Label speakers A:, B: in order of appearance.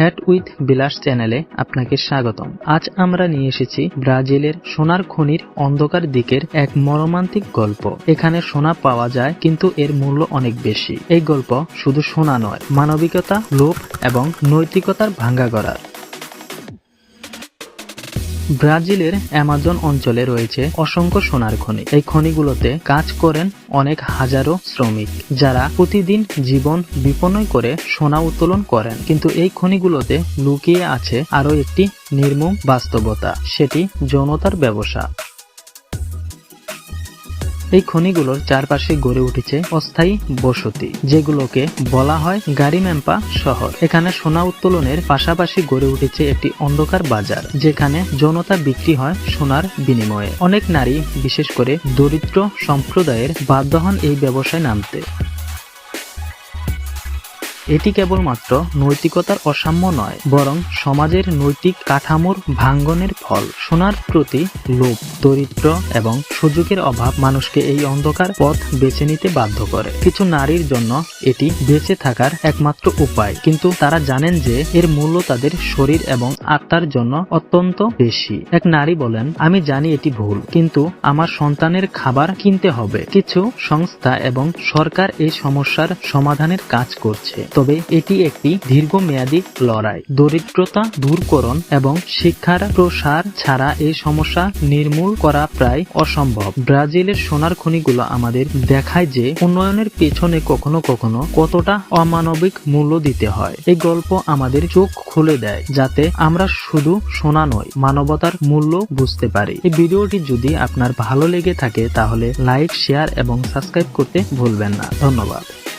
A: Fat with বিলাস চ্যানেলে আপনাকে স্বাগতম। আজ আমরা নিয়ে এসেছি ব্রাজিলের সোনার খনির অন্ধকার দিকের এক মর্মান্তিক গল্প। এখানে সোনা পাওয়া যায়, কিন্তু এর মূল্য অনেক বেশি। এই গল্প শুধু সোনা নয়, মানবিকতা, লোভ এবং নৈতিকতার ভাঙ্গা গড়ার। ব্রাজিলের অ্যামাজন অঞ্চলে রয়েছে অসংখ্য সোনার খনি। এই খনিগুলোতে কাজ করেন অনেক হাজারো শ্রমিক, যারা প্রতিদিন জীবন বিপন্ন করে সোনা উত্তোলন করেন। কিন্তু এই খনিগুলোতে লুকিয়ে আছে আরও একটি নির্মম বাস্তবতা, সেটি যৌনতার ব্যবসা। এই খনিগুলোর চারপাশে গড়ে উঠেছে অস্থায়ী বসতি, যেগুলোকে বলা হয় গাড়িম্যাম্পা শহর। এখানে সোনা উত্তোলনের পাশাপাশি গড়ে উঠেছে একটি অন্ধকার বাজার, যেখানে যৌনতা বিক্রি হয় সোনার বিনিময়ে। অনেক নারী, বিশেষ করে দরিদ্র সম্প্রদায়ের বাধ্য হন এই ব্যবসায় নামতে। এটি কেবলমাত্র নৈতিকতার অসাম্য নয়, বরং সমাজের নৈতিক কাঠামোর ভাঙ্গনের ফল। সোনার প্রতি লোভ, দরিদ্র এবং সুযোগের অভাব মানুষকে এই অন্ধকার পথ বেছে নিতে বাধ্য করে। কিছু নারীর জন্য এটি বেঁচে থাকার একমাত্র উপায়, কিন্তু তারা জানেন যে এর মূল্য তাদের শরীর এবং আত্মার জন্য অত্যন্ত বেশি। এক নারী বলেন, আমি জানি এটি ভুল, কিন্তু আমার সন্তানের খাবার কিনতে হবে। কিছু সংস্থা এবং সরকার এই সমস্যার সমাধানের কাজ করছে। তবে এটি একটি দীর্ঘমেয়াদী লড়াই। দরিদ্রতা দূরকরণ এবং শিক্ষার প্রসার ছাড়া এই সমস্যা নির্মূল করা প্রায় অসম্ভব। ব্রাজিলের সোনার খনিগুলো আমাদের দেখায় যে উন্নয়নের পেছনে কখনো কখনো কতটা অমানবিক মূল্য দিতে হয়। এই গল্প আমাদের চোখ খুলে দেয়, যাতে আমরা শুধু সোনা নয় মানবতার মূল্য বুঝতে পারি। এই ভিডিওটি যদি আপনার ভালো লেগে থাকে, তাহলে লাইক, শেয়ার এবং সাবস্ক্রাইব করতে ভুলবেন না। ধন্যবাদ।